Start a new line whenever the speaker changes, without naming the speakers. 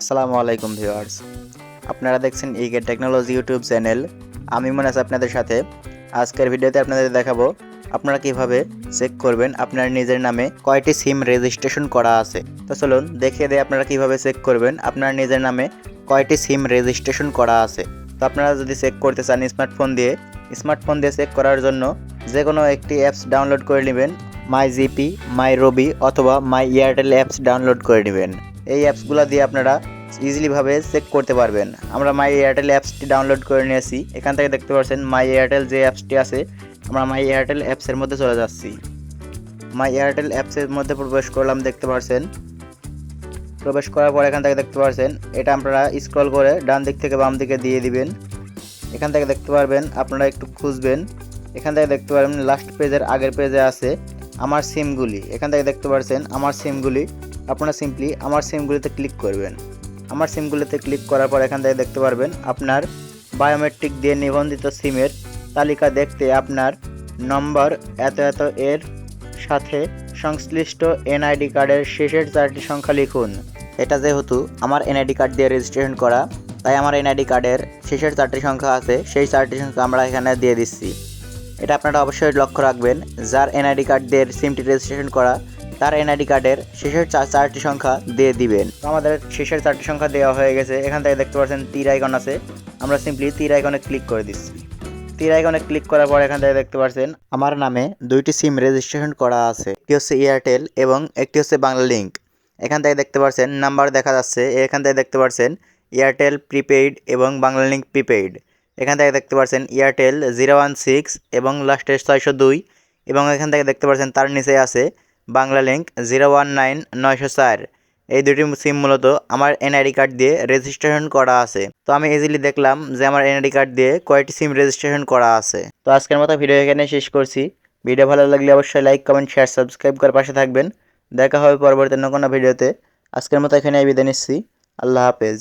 আসসালামু আলাইকুম ভিউয়ার্স। আপনারা দেখছেন ইগে টেকনোলজি ইউটিউব চ্যানেল। আমি মনে আছি আপনাদের সাথে। আজকের ভিডিওতে আপনাদের দেখাবো আপনারা কীভাবে চেক করবেন আপনার নিজের নামে কয়টি সিম রেজিস্ট্রেশন করা আছে। তো চলুন দেখিয়ে দিয়ে আপনারা কীভাবে চেক করবেন আপনার নিজের নামে কয়টি সিম রেজিস্ট্রেশন করা আছে। তো আপনারা যদি চেক করতে চান স্মার্টফোন দিয়ে স্মার্টফোন দিয়ে চেক করার জন্য যে কোনো একটি অ্যাপস ডাউনলোড করে নেবেন। মাই জিপি মাই রবি অথবা মাই এয়ারটেল অ্যাপস ডাউনলোড করে নেবেন। এই অ্যাপসগুলো দিয়ে আপনারা ইজিলিভাবে চেক করতে পারবেন। আমরা মাই এয়ারটেল অ্যাপসটি ডাউনলোড করে নিয়েছি। এখান থেকে দেখতে পাচ্ছেন মাই এয়ারটেল যে অ্যাপসটি আছে, আমরা মাই এয়ারটেল অ্যাপসের মধ্যে চলে যাচ্ছি। মাই এয়ারটেল অ্যাপসের মধ্যে প্রবেশ করলাম, দেখতে পাচ্ছেন প্রবেশ করার পর এখান থেকে দেখতে পাচ্ছেন এটা আপনারা স্ক্রল করে ডান দিক থেকে বাম দিকে দিয়ে দিবেন। এখান থেকে দেখতে পারবেন, আপনারা একটু খুঁজবেন। এখান থেকে দেখতে পারবেন লাস্ট পেজের আগের পেজে আছে আমার সিমগুলি এখান থেকে দেখতে পাচ্ছেন আমার সিমগুলি আপনারা সিম্পলি আমার সিমগুলিতে ক্লিক করবেন। আমার সিমগুলিতে ক্লিক করার পর এখান থেকে দেখতে পারবেন আপনার বায়োমেট্রিক দিয়ে নিবন্ধিত সিমের তালিকা দেখতে আপনার নম্বর এত এত এর সাথে সংশ্লিষ্ট এনআইডি কার্ডের শেষের চারটি সংখ্যা লিখুন। এটা যেহেতু আমার এনআইডি কার্ড দিয়ে রেজিস্ট্রেশন করা, তাই আমার এনআইডি কার্ডের শেষের চারটি সংখ্যা আছে, সেই চারটি সংখ্যা আমরা এখানে দিয়ে দিচ্ছি। এটা আপনারা অবশ্যই লক্ষ্য রাখবেন, যার এনআইডি কার্ড দিয়ে সিমটি রেজিস্ট্রেশন করা তার এনআইডি কার্ডের শেষের চার, চারটি সংখ্যা দিয়ে দিবেন। আমাদের শেষের চারটি সংখ্যা দেওয়া হয়ে গেছে। এখান থেকে দেখতে পাচ্ছেন তীর আইকন আছে। আমরা সিম্পলি তীর আইকনে ক্লিক করে দিচ্ছি। তীর আইকনে ক্লিক করার পর এখান থেকে দেখতে পাচ্ছেন আমার নামে দুইটি সিম রেজিস্ট্রেশন করা আছে। একটি হচ্ছে এয়ারটেল এবং একটি হচ্ছে বাংলা লিঙ্ক এখান থেকে দেখতে পাচ্ছেন নাম্বার দেখা যাচ্ছে। এখান থেকে দেখতে পাচ্ছেন এয়ারটেল প্রিপেইড এবং বাংলা লিঙ্ক প্রিপেইড এখান থেকে দেখতে পাচ্ছেন এয়ারটেল জিরো ওয়ান সিক্স এবং লাস্টের ছয়শো দুই। এবং এখান থেকে দেখতে পাচ্ছেন তার নিচে আছে Bangla link zero one nine নয়শো চার এই দুটি সিম মূলত আমার এনআইডি কার্ড দিয়ে রেজিস্ট্রেশন করা আছে। তো আমি ইজিলি দেখলাম যে আমার এনআইডি কার্ড দিয়ে কয়টি সিম রেজিস্ট্রেশন করা আছে। তো আজকের মতো ভিডিও এখানে শেষ করছি। ভিডিও ভালো লাগলে অবশ্যই লাইক কমেন্ট শেয়ার সাবস্ক্রাইব করে পাশে থাকবেন। দেখা হবে পরবর্তী অন্য কোনো ভিডিওতে আজকের মতো এখানে বিদায় নিচ্ছি। আল্লাহ হাফেজ।